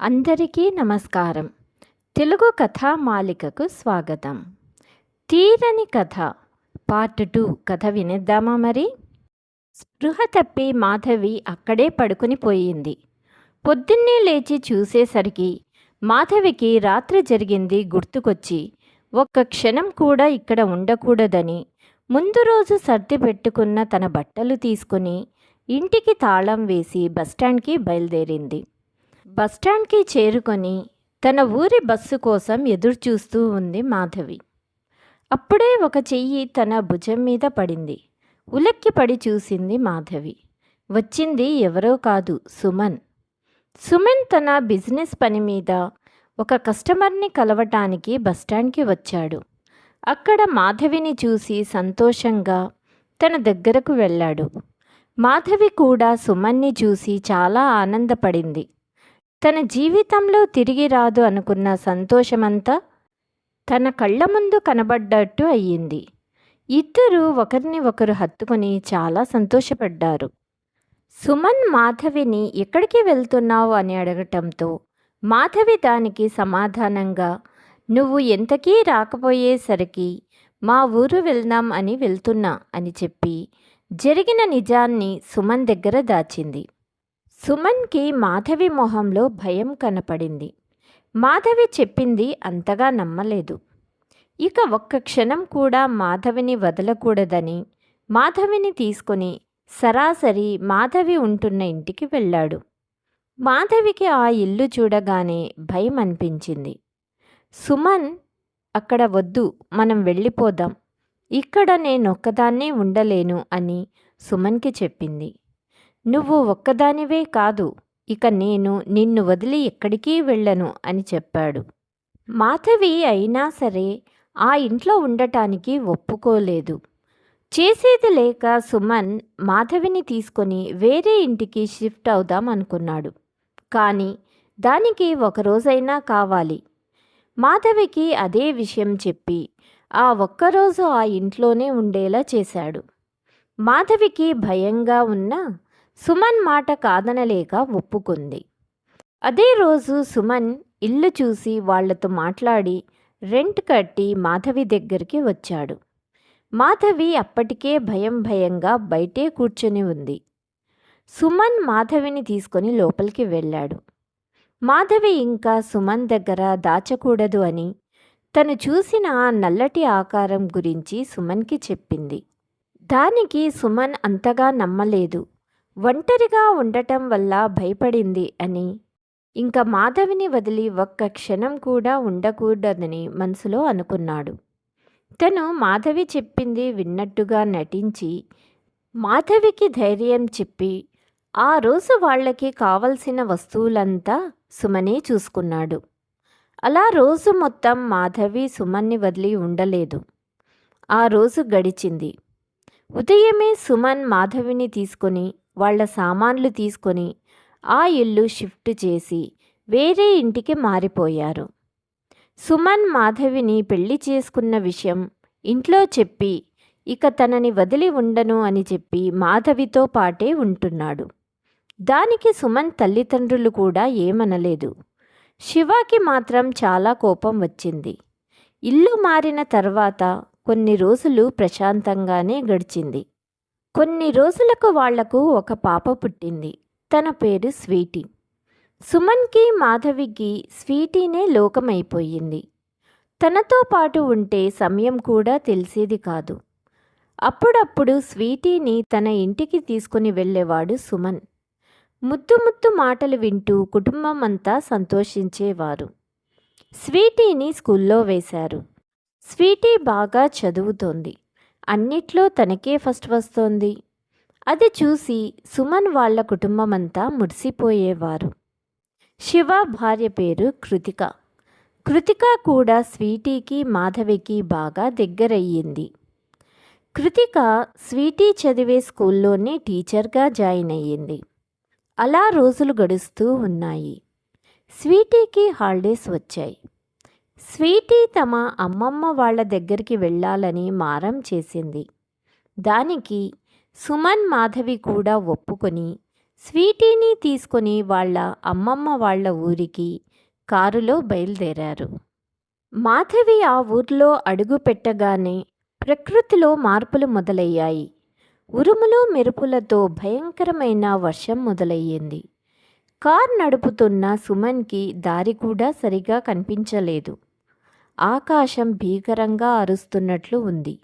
అందరికీ నమస్కారం. తెలుగు కథా మాలికకు స్వాగతం. తీరని కథ పార్ట్ టూ కథ వినేద్దామా మరి? స్పృహ తప్పి మాధవి అక్కడే పడుకుని పోయింది. పొద్దున్నే లేచి చూసేసరికి మాధవికి రాత్రి జరిగింది గుర్తుకొచ్చి ఒక్క క్షణం కూడా ఇక్కడ ఉండకూడదని ముందు రోజు సర్ది పెట్టుకున్న తన బట్టలు తీసుకుని ఇంటికి తాళం వేసి బస్టాండ్కి బయలుదేరింది. బస్టాండ్కి చేరుకొని తన ఊరి బస్సు కోసం ఎదురుచూస్తూ ఉంది మాధవి. అప్పుడే ఒక చెయ్యి తన భుజం మీద పడింది. ఉలక్కి పడి చూసింది మాధవి. వచ్చింది ఎవరో కాదు సుమన్. సుమన్ తన బిజినెస్ పని మీద ఒక కస్టమర్ని కలవటానికి బస్టాండ్కి వచ్చాడు. అక్కడ మాధవిని చూసి సంతోషంగా తన దగ్గరకు వెళ్ళాడు. మాధవి కూడా సుమన్ని చూసి చాలా ఆనందపడింది. తన జీవితంలో తిరిగి రాదు అనుకున్న సంతోషమంతా తన కళ్ళ ముందు కనబడ్డట్టు అయ్యింది. ఇద్దరు ఒకరిని ఒకరు హత్తుకుని చాలా సంతోషపడ్డారు. సుమన్ మాధవిని ఎక్కడికి వెళ్తున్నావు అని అడగటంతో మాధవి దానికి సమాధానంగా నువ్వు ఎంతకీ రాకపోయేసరికి మా ఊరు వెళ్దాం అని వెళ్తున్నా అని చెప్పి జరిగిన నిజాన్ని సుమన్ దగ్గర దాచింది. సుమన్కి మాధవి మొహంలో భయం కనపడింది. మాధవి చెప్పింది అంతగా నమ్మలేదు. ఇక ఒక్క క్షణం కూడా మాధవిని వదలకూడదని మాధవిని తీసుకొని సరాసరి మాధవి ఉంటున్న ఇంటికి వెళ్ళాడు. మాధవికి ఆ ఇల్లు చూడగానే భయం అనిపించింది. సుమన్ అక్కడ వద్దు మనం వెళ్ళిపోదాం. ఇక్కడ నేనొక్కదాన్నే ఉండలేను అని సుమన్కి చెప్పింది. నువ్వు ఒక్కదానివే కాదు ఇక నేను నిన్ను వదిలి ఎక్కడికి వెళ్ళను అని చెప్పాడు. మాధవి అయినా సరే ఆ ఇంట్లో ఉండటానికి ఒప్పుకోలేదు. చేసేది లేక సుమన్ మాధవిని తీసుకొని వేరే ఇంటికి షిఫ్ట్ అవుదాం అనుకున్నాడు. కానీ దానికి ఒక రోజైనా కావాలి. మాధవికి అదే విషయం చెప్పి ఆ ఒక్కరోజు ఆ ఇంట్లోనే ఉండేలా చేశాడు. మాధవికి భయంగా ఉన్నా సుమన్ మాట కాదనలేక ఒప్పుకుంది. అదే రోజు సుమన్ ఇల్లు చూసి వాళ్ళతో మాట్లాడి రెంట్ కట్టి మాధవి దగ్గరికి వచ్చాడు. మాధవి అప్పటికే భయం భయంగా బయటే కూర్చొని ఉంది. సుమన్ మాధవిని తీసుకొని లోపలికి వెళ్ళాడు. మాధవి ఇంకా సుమన్ దగ్గర దాచకూడదు అని తను చూసిన ఆ నల్లటి ఆకారం గురించి సుమన్కి చెప్పింది. దానికి సుమన్ అంతగా నమ్మలేదు. ఒంటరిగా ఉండటం వల్ల భయపడింది అని. ఇంకా మాధవిని వదిలి ఒక్క క్షణం కూడా ఉండకూడదని మనసులో అనుకున్నాడు. తను మాధవి చెప్పింది విన్నట్టుగా నటించి మాధవికి ధైర్యం చెప్పి ఆ రోజు వాళ్ళకి కావలసిన వస్తువులంతా సుమనే చూసుకున్నాడు. అలా రోజు మొత్తం మాధవి సుమన్ని వదిలి ఉండలేదు. ఆ రోజు గడిచింది. ఉదయమే సుమన్ మాధవిని తీసుకొని వాళ్ళ సామాన్లు తీసుకొని ఆ ఇల్లు షిఫ్ట్ చేసి వేరే ఇంటికి మారిపోయారు. సుమన్ మాధవిని పెళ్ళి చేసుకున్న విషయం ఇంట్లో చెప్పి ఇక తనని వదిలి ఉండను అని చెప్పి మాధవితో పాటే ఉంటున్నాడు. దానికి సుమన్ తల్లిదండ్రులు కూడా ఏమనలేదు. శివాకి మాత్రం చాలా కోపం వచ్చింది. ఇల్లు మారిన తర్వాత కొన్ని రోజులు ప్రశాంతంగానే గడిచింది. కొన్ని రోజులకు వాళ్ళకు ఒక పాప పుట్టింది. తన పేరు స్వీటీ. సుమన్కి మాధవికి స్వీటీనే లోకమైపోయింది. తనతో పాటు ఉంటే సమయం కూడా తెలిసేది కాదు. అప్పుడప్పుడు స్వీటీని తన ఇంటికి తీసుకుని వెళ్ళేవాడు సుమన్. ముద్దు ముద్దు మాటలు వింటూ కుటుంబం అంతా సంతోషించేవారు. స్వీటీని స్కూల్లో వేశారు. స్వీటీ బాగా చదువుతోంది. అన్నిట్లో తనకే ఫస్ట్ వస్తోంది. అది చూసి సుమన్ వాళ్ళ కుటుంబమంతా మురిసిపోయేవారు. శివ భార్య పేరు కృతిక. కృతిక కూడా స్వీటీకి మాధవికి బాగా దగ్గరయ్యింది. కృతిక స్వీటీ చదివే స్కూల్లోనే టీచర్గా జాయిన్ అయ్యింది. అలా రోజులు గడుస్తూ ఉన్నాయి. స్వీటీకి హాలిడేస్ వచ్చాయి. స్వీటీ తమ అమ్మమ్మ వాళ్ళ దగ్గరికి వెళ్ళాలని మారం చేసింది. దానికి సుమన్ మాధవి కూడా ఒప్పుకొని స్వీటీని తీసుకొని వాళ్ళ అమ్మమ్మ వాళ్ళ ఊరికి కారులో బయలుదేరారు. మాధవి ఆ ఊర్లో అడుగు పెట్టగానే ప్రకృతిలో మార్పులు మొదలయ్యాయి. ఉరుములు మెరుపులతో భయంకరమైన వర్షం మొదలయ్యింది. కార్ నడుపుతున్న సుమన్కి దారి కూడా సరిగా కనిపించలేదు. ఆకాశం భీకరంగా అరుస్తున్నట్లు ఉంది.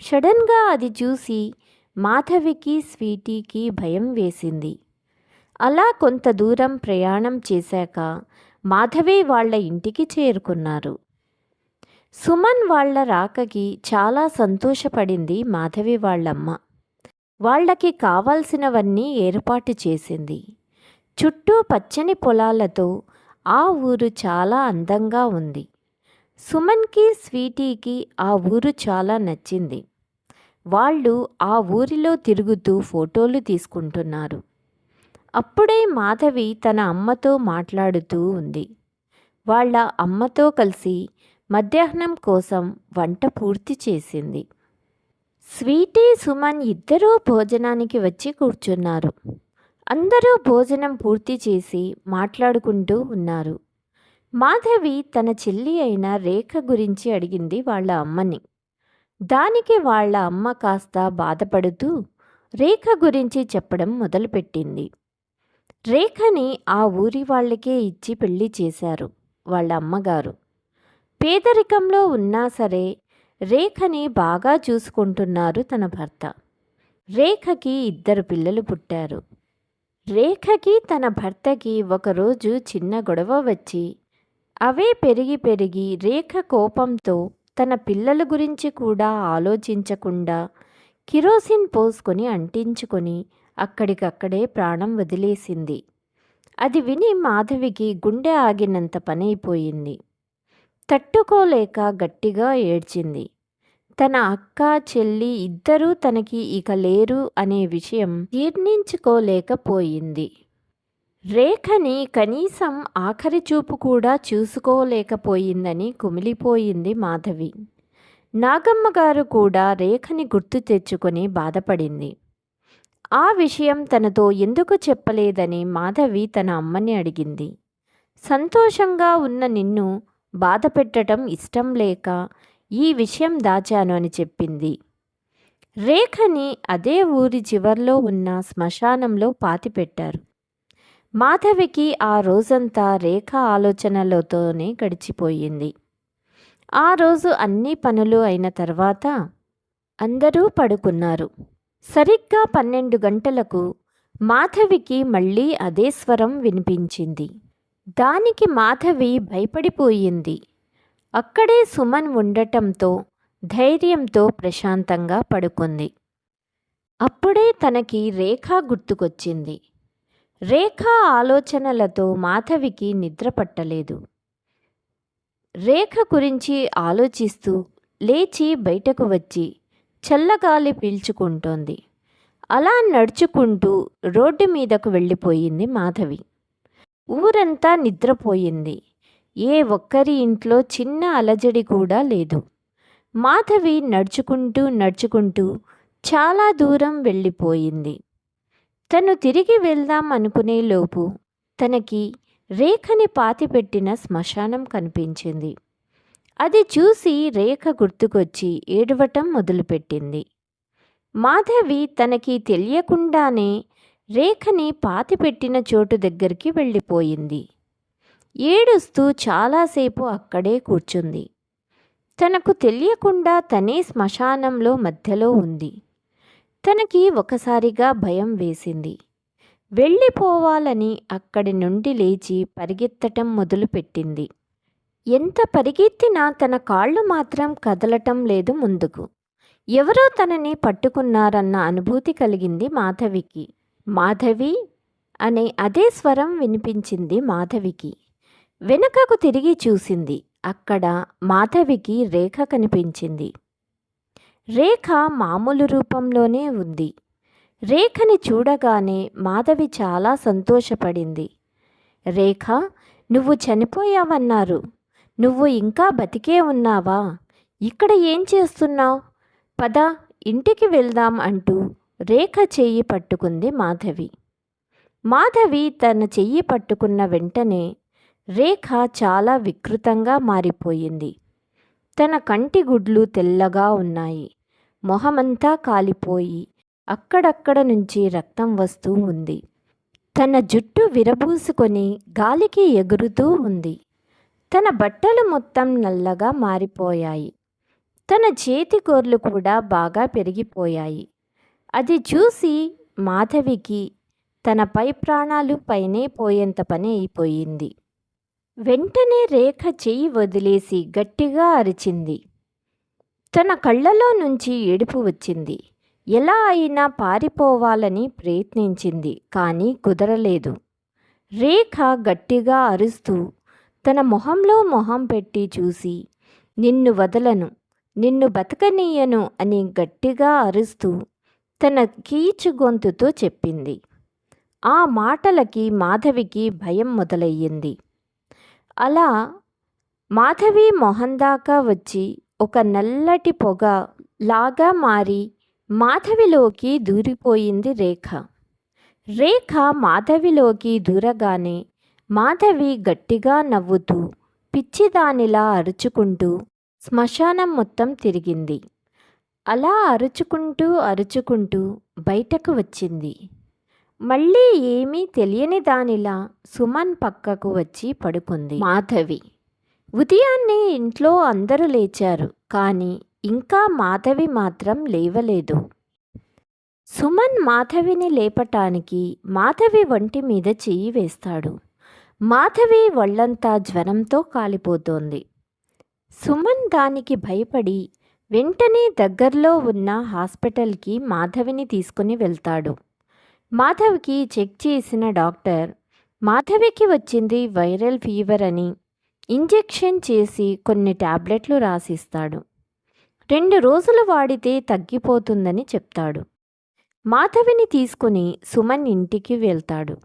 సడన్గా అది చూసి మాధవికి స్వీటీకి భయం వేసింది. అలా కొంత దూరం ప్రయాణం చేశాక మాధవి వాళ్ళ ఇంటికి చేరుకున్నారు. సుమన్ వాళ్ళ రాకకి చాలా సంతోషపడింది మాధవి వాళ్ళమ్మ. వాళ్ళకి కావాల్సినవన్నీ ఏర్పాటు చేసింది. చుట్టూ పచ్చని పొలాలతో ఆ ఊరు చాలా అందంగా ఉంది. సుమన్కి స్వీటీకి ఆ ఊరు చాలా నచ్చింది. వాళ్ళు ఆ ఊరిలో తిరుగుతూ ఫోటోలు తీసుకుంటున్నారు. అప్పుడే మాధవి తన అమ్మతో మాట్లాడుతూ ఉంది. వాళ్ళ అమ్మతో కలిసి మధ్యాహ్నం కోసం వంట పూర్తి చేసింది. స్వీటీ సుమన్ ఇద్దరూ భోజనానికి వచ్చి కూర్చున్నారు. అందరూ భోజనం పూర్తి చేసి మాట్లాడుకుంటూ ఉన్నారు. మాధవి తన చెల్లి అయిన రేఖ గురించి అడిగింది వాళ్ళ అమ్మని. దానికి వాళ్ళ అమ్మ కాస్త బాధపడుతూ రేఖ గురించి చెప్పడం మొదలుపెట్టింది. రేఖని ఆ ఊరి వాళ్ళకే ఇచ్చి పెళ్ళి చేశారు వాళ్ళ అమ్మగారు. పేదరికంలో ఉన్నా సరే రేఖని బాగా చూసుకుంటున్నారు తన భర్త. రేఖకి ఇద్దరు పిల్లలు పుట్టారు. రేఖకి తన భర్తకి ఒకరోజు చిన్న గొడవ వచ్చి అవే పెరిగి పెరిగి రేఖ కోపంతో తన పిల్లల గురించి కూడా ఆలోచించకుండా కిరోసిన్ పోసుకొని అంటించుకొని అక్కడికక్కడే ప్రాణం వదిలేసింది. అది విని మాధవికి గుండె ఆగినంత పనైపోయింది. తట్టుకోలేక గట్టిగా ఏడ్చింది. తన అక్క చెల్లి ఇద్దరూ తనకి ఇక లేరు అనే విషయం జీర్ణించుకోలేకపోయింది. రేఖని కనీసం ఆఖరి చూపు కూడా చూసుకోలేకపోయిందని కుమిలిపోయింది మాధవి. నాగమ్మ గారు కూడా రేఖని గుర్తు తెచ్చుకొని బాధపడింది. ఆ విషయం తనతో ఎందుకు చెప్పలేదని మాధవి తన అమ్మని అడిగింది. సంతోషంగా ఉన్న నిన్ను బాధ పెట్టడం ఇష్టం లేక ఈ విషయం దాచాను అని చెప్పింది. రేఖని అదే ఊరి చివర్లో ఉన్న శ్మశానంలో పాతిపెట్టారు. మాధవికి ఆ రోజంతా రేఖ ఆలోచనలతోనే గడిచిపోయింది. ఆ రోజు అన్ని పనులు అయిన తర్వాత అందరూ పడుకున్నారు. సరిగ్గా పన్నెండు గంటలకు మాధవికి మళ్ళీ అదే స్వరం వినిపించింది. దానికి మాధవి భయపడిపోయింది. అక్కడే సుమన్ ఉండటంతో ధైర్యంతో ప్రశాంతంగా పడుకుంది. అప్పుడే తనకి రేఖ గుర్తుకొచ్చింది. రేఖ ఆలోచనలతో మాధవికి నిద్ర పట్టలేదు. రేఖ గురించి ఆలోచిస్తూ లేచి బయటకు వచ్చి చల్లగాలి పీల్చుకుంటోంది. అలా నడుచుకుంటూ రోడ్డు మీదకు వెళ్ళిపోయింది మాధవి. ఊరంతా నిద్రపోయింది. ఏ ఒక్కరి ఇంట్లో చిన్న అలజడి కూడా లేదు. మాధవి నడుచుకుంటూ నడుచుకుంటూ చాలా దూరం వెళ్ళిపోయింది. తను తిరిగి వెళ్దాం అనుకునే లోపు తనకి రేఖని పాతిపెట్టిన శ్మశానం కనిపించింది. అది చూసి రేఖ గుర్తుకొచ్చి ఏడవటం మొదలుపెట్టింది. మాధవి తనకి తెలియకుండానే రేఖని పాతిపెట్టిన చోటు దగ్గరికి వెళ్ళిపోయింది. ఏడుస్తూ చాలాసేపు అక్కడే కూర్చుంది. తనకు తెలియకుండా తనే శ్మశానంలో మధ్యలో ఉంది. తనకి ఒకసారిగా భయం వేసింది. వెళ్ళిపోవాలని అక్కడి నుండి లేచి పరిగెత్తటం మొదలుపెట్టింది. ఎంత పరిగెత్తినా తన కాళ్ళు మాత్రం కదలటం లేదు ముందుకు. ఎవరో తనని పట్టుకున్నారన్న అనుభూతి కలిగింది మాధవికి. మాధవి అనే అదే స్వరం వినిపించింది మాధవికి. వెనుకకు తిరిగి చూసింది. అక్కడ మాధవికి రేఖ కనిపించింది. రేఖ మామూలు రూపంలోనే ఉంది. రేఖని చూడగానే మాధవి చాలా సంతోషపడింది. రేఖ నువ్వు చనిపోయావన్నారు. నువ్వు ఇంకా బతికే ఉన్నావా? ఇక్కడ ఏం చేస్తున్నావు? పద ఇంటికి వెళ్దాం అంటూ రేఖ చెయ్యి పట్టుకుంది మాధవి. మాధవి తన చెయ్యి పట్టుకున్న వెంటనే రేఖ చాలా వికృతంగా మారిపోయింది. తన కంటి గుడ్లు తెల్లగా ఉన్నాయి. మొహమంతా కాలిపోయి అక్కడక్కడ నుంచి రక్తం వస్తూ ఉంది. తన జుట్టు విరబూసుకొని గాలికి ఎగురుతూ ఉంది. తన బట్టలు మొత్తం నల్లగా మారిపోయాయి. తన చేతి గోర్లు కూడా బాగా పెరిగిపోయాయి. అది చూసి మాధవికి తన పై ప్రాణాలు పైనే పోయేంత పని అయిపోయింది. వెంటనే రేఖ చెయ్యి వదిలేసి గట్టిగా అరిచింది. తన కళ్ళలో నుంచి ఏడుపు వచ్చింది. ఎలా అయినా పారిపోవాలని ప్రయత్నించింది కానీ కుదరలేదు. రేఖ గట్టిగా అరుస్తూ తన మొహంలో మొహం పెట్టి చూసి నిన్ను వదలను నిన్ను బతకనీయను అని గట్టిగా అరుస్తూ తన కీచు గొంతుతో చెప్పింది. ఆ మాటలకి మాధవికి భయం మొదలయ్యింది. అలా మాధవి మొహం దాకా వచ్చి ఒక నల్లటి పొగ లాగా మారి మాధవిలోకి దూరిపోయింది రేఖ. రేఖ మాధవిలోకి దూరగానే మాధవి గట్టిగా నవ్వుతూ పిచ్చిదానిలా అరుచుకుంటూ శ్మశానం మొత్తం తిరిగింది. అలా అరుచుకుంటూ అరుచుకుంటూ బయటకు వచ్చింది. మళ్ళీ ఏమీ తెలియని దానిలా సుమన్ పక్కకు వచ్చి పడుకుంది. మాధవి. ఉదయాన్నే ఇంట్లో అందరూ లేచారు కానీ ఇంకా మాధవి మాత్రం లేవలేదు. సుమన్ మాధవిని లేపటానికి మాధవి వంటి మీద చెయ్యి వేస్తాడు. మాధవి ఒళ్ళంతా జ్వరంతో కాలిపోతోంది. సుమన్ దానికి భయపడి వెంటనే దగ్గరలో ఉన్న హాస్పిటల్కి మాధవిని తీసుకుని వెళ్తాడు. మాధవ్కి చెక్ చేసిన డాక్టర్ మాధవికి వచ్చింది వైరల్ ఫీవర్ అని ఇంజెక్షన్ చేసి కొన్ని టాబ్లెట్లు రాసిస్తాడు. రెండు రోజులు వాడితే తగ్గిపోతుందని చెప్తాడు. మాధవిని తీసుకుని సుమన్ ఇంటికి వెళ్తాడు.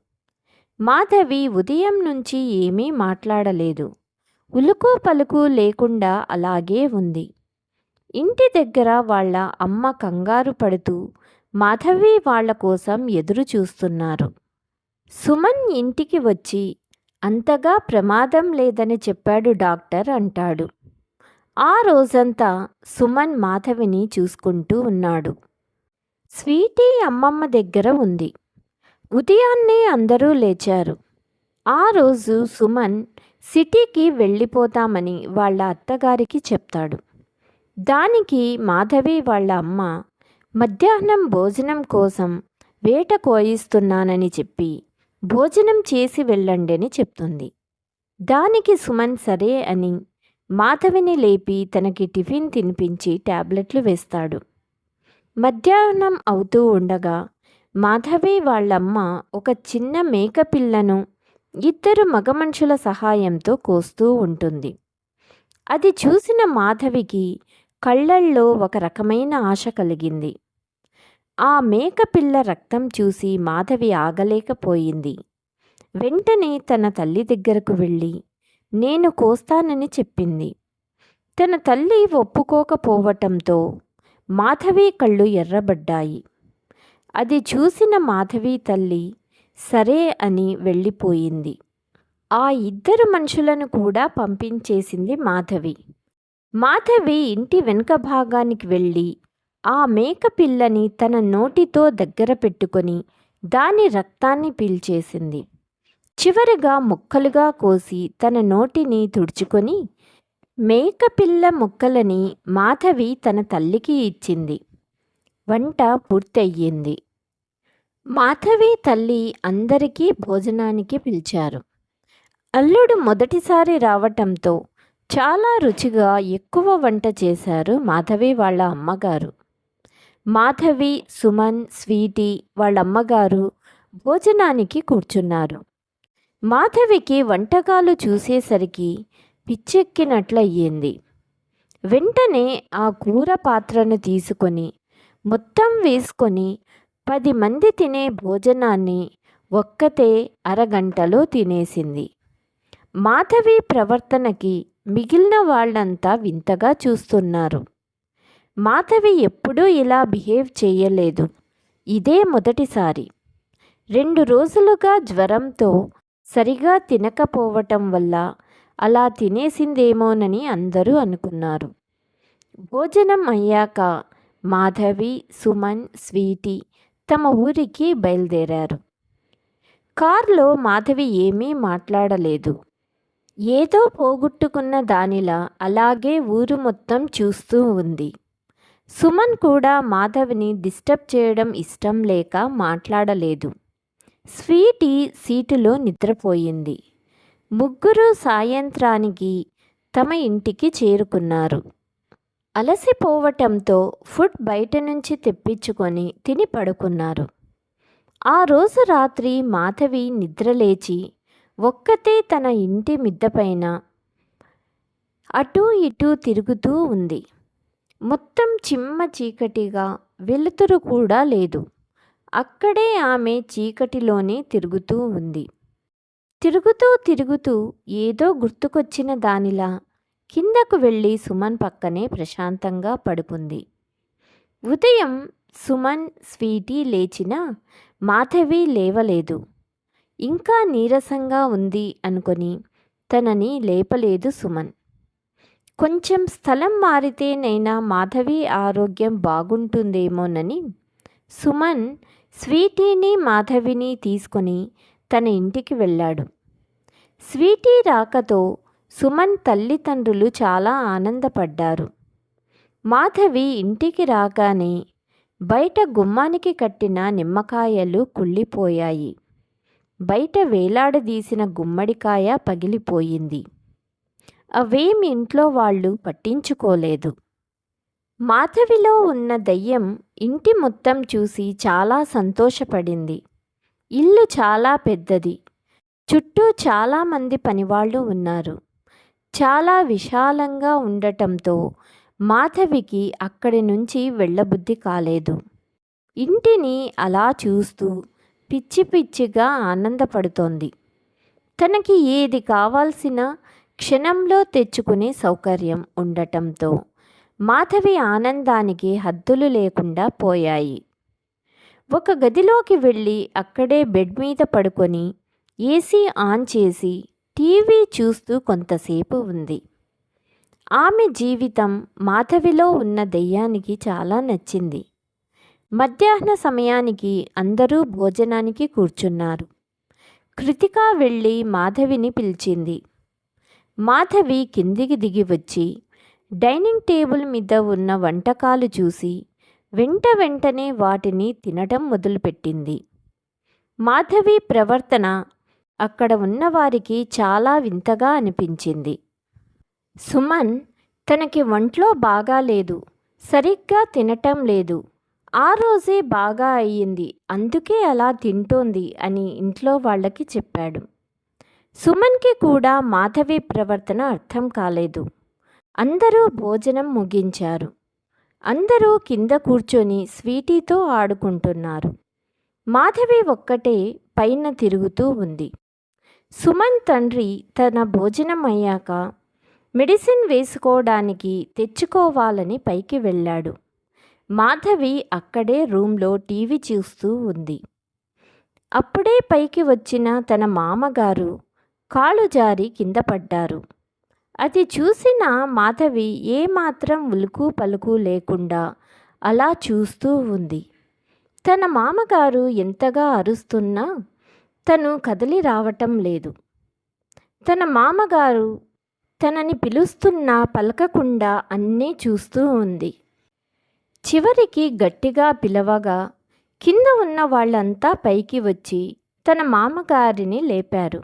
మాధవి ఉదయం నుంచి ఏమీ మాట్లాడలేదు. ఉలుకు పలుకు లేకుండా అలాగే ఉంది. ఇంటి దగ్గర వాళ్ళ అమ్మ కంగారు పడుతూ మాధవి వాళ్ళ కోసం ఎదురు చూస్తున్నారు. సుమన్ ఇంటికి వచ్చి అంతగా ప్రమాదం లేదని చెప్పాడు డాక్టర్ అంటాడు. ఆ రోజంతా సుమన్ మాధవిని చూసుకుంటూ ఉన్నాడు. స్వీటీ అమ్మమ్మ దగ్గర ఉంది. ఉదయాన్నే అందరూ లేచారు. ఆ రోజు సుమన్ సిటీకి వెళ్ళిపోతామని వాళ్ళ అత్తగారికి చెప్తాడు. దానికి మాధవి వాళ్ళ అమ్మ మధ్యాహ్నం భోజనం కోసం వేట కోయిస్తున్నానని చెప్పి భోజనం చేసి వెళ్ళండి అని చెప్తుంది. దానికి సుమన్ సరే అని మాధవిని లేపి తనకి టిఫిన్ తినిపించి ట్యాబ్లెట్లు వేస్తాడు. మధ్యాహ్నం అవుతూ ఉండగా మాధవి వాళ్ళమ్మ ఒక చిన్న మేకపిల్లను ఇద్దరు మగ మనుషుల సహాయంతో కోస్తూ ఉంటుంది. అది చూసిన మాధవికి కళ్ళల్లో ఒక రకమైన ఆశ కలిగింది. ఆ మేకపిల్ల రక్తం చూసి మాధవి ఆగలేకపోయింది. వెంటనే తన తల్లి దగ్గరకు వెళ్ళి నేను కోస్తానని చెప్పింది. తన తల్లి ఒప్పుకోకపోవటంతో మాధవి కళ్ళు ఎర్రబడ్డాయి. అది చూసిన మాధవి తల్లి సరే అని వెళ్ళిపోయింది. ఆ ఇద్దరు మనుషులను కూడా పంపించేసింది మాధవి. మాధవి ఇంటి వెనుక భాగానికి వెళ్ళి ఆ మేక పిల్లని తన నోటితో దగ్గర పెట్టుకొని దాని రక్తాన్ని పీల్చేసింది. చివరిగా ముక్కలుగా కోసి తన నోటిని తుడుచుకొని మేకపిల్ల ముక్కలని మాధవి తన తల్లికి ఇచ్చింది. వంట పూర్తయ్యింది. మాధవి తల్లి అందరికీ భోజనానికి పిలిచారు. అల్లుడు మొదటిసారి రావటంతో చాలా రుచిగా ఎక్కువ వంట చేశారు మాధవి వాళ్ళ అమ్మగారు. మాధవి సుమన్ స్వీటీ వాళ్ళ అమ్మగారు భోజనానికి కూర్చున్నారు. మాధవికి వంటకాలు చూసేసరికి పిచ్చెక్కినట్లయ్యింది వెంటనే ఆ కూర పాత్రను తీసుకొని మొత్తం వేసుకొని పది మంది తినే భోజనాన్ని ఒక్కతే అరగంటలో తినేసింది. మాధవి ప్రవర్తనకి మిగిలిన వాళ్ళంతా వింతగా చూస్తున్నారు. మాధవి ఎప్పుడూ ఇలా బిహేవ్ చేయలేదు. ఇదే మొదటిసారి. రెండు రోజులుగా జ్వరంతో సరిగా తినకపోవటం వల్ల అలా తినేసిందేమోనని అందరూ అనుకున్నారు. భోజనం అయ్యాక మాధవి సుమన్ స్వీటీ తమ ఊరికి బయలుదేరారు. కారులో మాధవి ఏమీ మాట్లాడలేదు. ఏదో పోగొట్టుకున్న దానిలా అలాగే ఊరు మొత్తం చూస్తూ ఉంది. సుమన్ కూడా మాధవిని డిస్టర్బ్ చేయడం ఇష్టం లేక మాట్లాడలేదు. స్వీటీ సీటులో నిద్రపోయింది. ముగ్గురు సాయంత్రానికి తమ ఇంటికి చేరుకున్నారు. అలసిపోవటంతో ఫుడ్ బయట నుంచి తెప్పించుకొని తిని పడుకున్నారు. ఆ రోజు రాత్రి మాధవి నిద్రలేచి ఒక్కతే తన ఇంటి మిద్దపైన అటూ ఇటూ తిరుగుతూ ఉంది. మొత్తం చిమ్మ చీకటిగా వెలుతురు కూడా లేదు. అక్కడే ఆమె చీకటిలోనే తిరుగుతూ ఉంది. తిరుగుతూ తిరుగుతూ ఏదో గుర్తుకొచ్చిన దానిలా కిందకు వెళ్ళి సుమన్ పక్కనే ప్రశాంతంగా పడుకుంది. ఉదయం సుమన్ స్వీటీ లేచినా మాధవి లేవలేదు. ఇంకా నీరసంగా ఉంది అనుకొని తనని లేపలేదు సుమన్. కొంచెం స్థలం మారితేనైనా మాధవి ఆరోగ్యం బాగుంటుందేమోనని సుమన్ స్వీటీని మాధవిని తీసుకొని తన ఇంటికి వెళ్ళాడు. స్వీటీ రాకతో సుమన్ తల్లిదండ్రులు చాలా ఆనందపడ్డారు. మాధవి ఇంటికి రాగానే బయట గుమ్మానికి కట్టిన నిమ్మకాయలు కుళ్ళిపోయాయి. బయట వేలాడదీసిన గుమ్మడికాయ పగిలిపోయింది. అవేమి ఇంట్లో వాళ్ళు పట్టించుకోలేదు. మాధవిలో ఉన్న దయ్యం ఇంటి మొత్తం చూసి చాలా సంతోషపడింది. ఇల్లు చాలా పెద్దది. చుట్టూ చాలామంది పనివాళ్ళు ఉన్నారు. చాలా విశాలంగా ఉండటంతో మాధవికి అక్కడి నుంచి వెళ్ళబుద్ధి కాలేదు. ఇంటిని అలా చూస్తూ పిచ్చి పిచ్చిగా ఆనందపడుతోంది. తనకి ఏది కావాల్సిన క్షణంలో తెచ్చుకునే సౌకర్యం ఉండటంతో మాధవి ఆనందానికి హద్దులు లేకుండా పోయాయి. ఒక గదిలోకి వెళ్ళి అక్కడే బెడ్ మీద పడుకొని ఏసీ ఆన్ చేసి టీవీ చూస్తూ కొంతసేపు ఉంది. ఆమె జీవితం మాధవిలో ఉన్న దెయ్యానికి చాలా నచ్చింది. మధ్యాహ్న సమయానికి అందరూ భోజనానికి కూర్చున్నారు. కృతిక వెళ్ళి మాధవిని పిలిచింది. మాధవి కిందికి దిగి వచ్చి డైనింగ్ టేబుల్ మీద ఉన్న వంటకాలు చూసి వెంట వెంటనే వాటిని తినటం మొదలుపెట్టింది. మాధవి ప్రవర్తన అక్కడ ఉన్నవారికి చాలా వింతగా అనిపించింది. సుమన్ తనకి ఒంట్లో బాగాలేదు సరిగ్గా తినటం లేదు. ఆ రోజే బాగా అయ్యింది అందుకే అలా తింటోంది అని ఇంట్లో వాళ్ళకి చెప్పాడు. సుమన్కి కూడా మాధవి ప్రవర్తన అర్థం కాలేదు. అందరూ భోజనం ముగించారు. అందరూ కింద కూర్చొని స్వీటీతో ఆడుకుంటున్నారు. మాధవి ఒక్కటే పైన తిరుగుతూ ఉంది. సుమన్ తండ్రి తన భోజనం అయ్యాక మెడిసిన్ వేసుకోవడానికి తెచ్చుకోవాలని పైకి వెళ్ళాడు. మాధవి అక్కడే రూమ్లో టీవీ చూస్తూ ఉంది. అప్పుడే పైకి వచ్చిన తన మామగారు కాలు జారి కింద పడ్డారు. అది చూసిన మాధవి ఏమాత్రం ఉలుకు పలుకు లేకుండా అలా చూస్తూ ఉంది. తన మామగారు ఎంతగా అరుస్తున్నా తను కదిలి రావటం లేదు. తన మామగారు తనని పిలుస్తున్నా పలకకుండా అన్నీ చూస్తూ ఉంది. చివరికి గట్టిగా పిలవగా కింద ఉన్న వాళ్ళంతా పైకి వచ్చి తన మామగారిని లేపారు.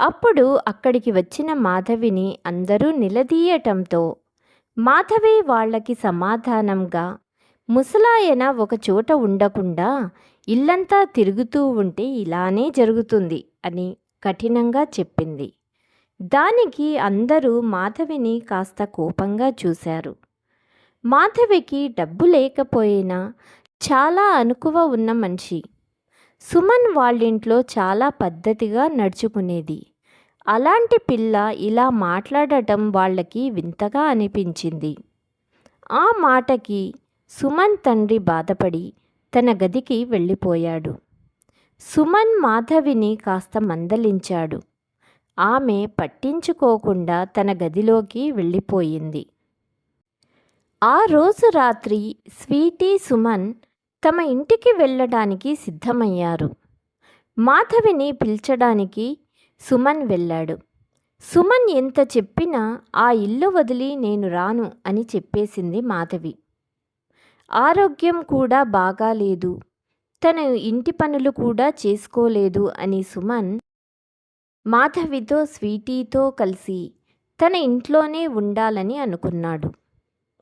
అప్పుడు అక్కడికి వచ్చిన మాధవిని అందరూ నిలదీయటంతో మాధవి వాళ్ళకి సమాధానంగా ముసలాయన ఒకచోట ఉండకుండా ఇల్లంతా తిరుగుతూ ఉంటే ఇలానే జరుగుతుంది అని కఠినంగా చెప్పింది. దానికి అందరూ మాధవిని కాస్త కోపంగా చూశారు. మాధవికి డబ్బు లేకపోయినా చాలా అనుకువ ఉన్న మనిషి. సుమన్ వాళ్ళింట్లో చాలా పద్ధతిగా నడుచుకునేది. అలాంటి పిల్ల ఇలా మాట్లాడటం వాళ్ళకి వింతగా అనిపించింది. ఆ మాటకి సుమన్ తండ్రి బాధపడి తన గదికి వెళ్ళిపోయాడు. సుమన్ మాధవిని కాస్త మందలించాడు. ఆమె పట్టించుకోకుండా తన గదిలోకి వెళ్ళిపోయింది. ఆ రోజు రాత్రి స్వీటీ సుమన్ తమ ఇంటికి వెళ్ళడానికి సిద్ధమయ్యారు. మాధవిని పిలిచడానికి సుమన్ వెళ్ళాడు. సుమన్ ఎంత చెప్పినా ఆ ఇల్లు వదిలి నేను రాను అని చెప్పేసింది మాధవి. ఆరోగ్యం కూడా బాగాలేదు. తన ఇంటి పనులు కూడా చేసుకోలేదు అని సుమన్ మాధవితో స్వీటీతో కలిసి తన ఇంట్లోనే ఉండాలని అనుకున్నాడు.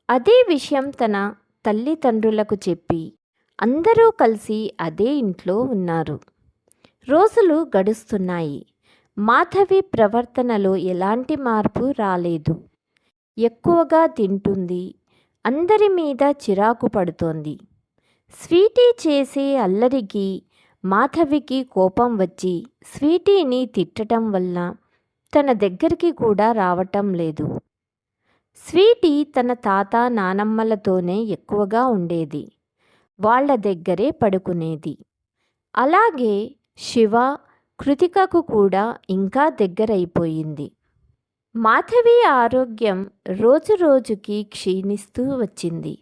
అదే విషయం తన తల్లిదండ్రులకు చెప్పి అందరూ కలిసి అదే ఇంట్లో ఉన్నారు. రోజులు గడుస్తున్నాయి. మాధవి ప్రవర్తనలో ఎలాంటి మార్పు రాలేదు. ఎక్కువగా తింటుంది. అందరి మీద చిరాకు పడుతోంది. స్వీటీ చేసే అల్లరికి మాధవికి కోపం వచ్చి స్వీటీని తిట్టడం వల్ల తన దగ్గరికి కూడా రావటం లేదు. స్వీటీ తన తాత నానమ్మలతోనే ఎక్కువగా ఉండేది. వాళ్ళ దగ్గరే పడుకునేది. అలాగే శివ కృతికకు కూడా ఇంకా దగ్గరైపోయింది. మాధవి ఆరోగ్యం రోజురోజుకి క్షీణిస్తూ వచ్చింది.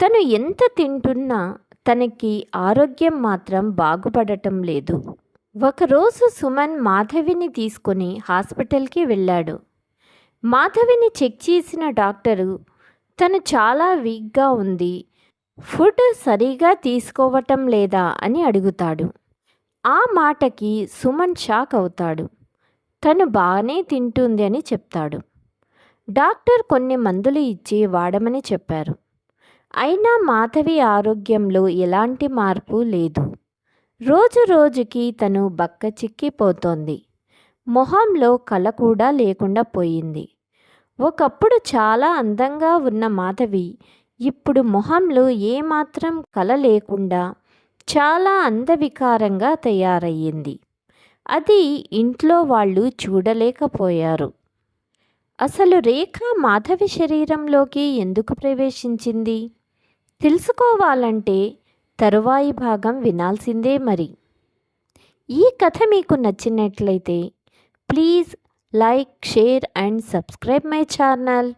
తను ఎంత తింటున్నా తనకి ఆరోగ్యం మాత్రం బాగుపడటం లేదు. ఒకరోజు సుమన్ మాధవిని తీసుకొని హాస్పిటల్కి వెళ్ళాడు. మాధవిని చెక్ చేసిన డాక్టరు తను చాలా వీక్గా ఉంది ఫుడ్ సరిగా తీసుకోవటం లేదా అని అడుగుతాడు. ఆ మాటకి సుమన్ షాక్ అవుతాడు. తను బాగానే తింటుంది అని చెప్తాడు. డాక్టర్ కొన్ని మందులు ఇచ్చి వాడమని చెప్పారు. అయినా మాధవి ఆరోగ్యంలో ఎలాంటి మార్పు లేదు. రోజు రోజుకి తను బక్క చిక్కిపోతోంది. మొహంలో కళ కూడా లేకుండా పోయింది. ఒకప్పుడు చాలా అందంగా ఉన్న మాధవి ఇప్పుడు మొహంలో ఏమాత్రం కల లేకుండా చాలా అందవికారంగా తయారయ్యింది. అది ఇంట్లో వాళ్ళు చూడలేకపోయారు. అసలు రేఖ మాధవి శరీరంలోకి ఎందుకు ప్రవేశించింది? తెలుసుకోవాలంటే తరువాయి భాగం వినాల్సిందే మరి. ఈ కథ మీకు నచ్చినట్లయితే please like share and subscribe my channel.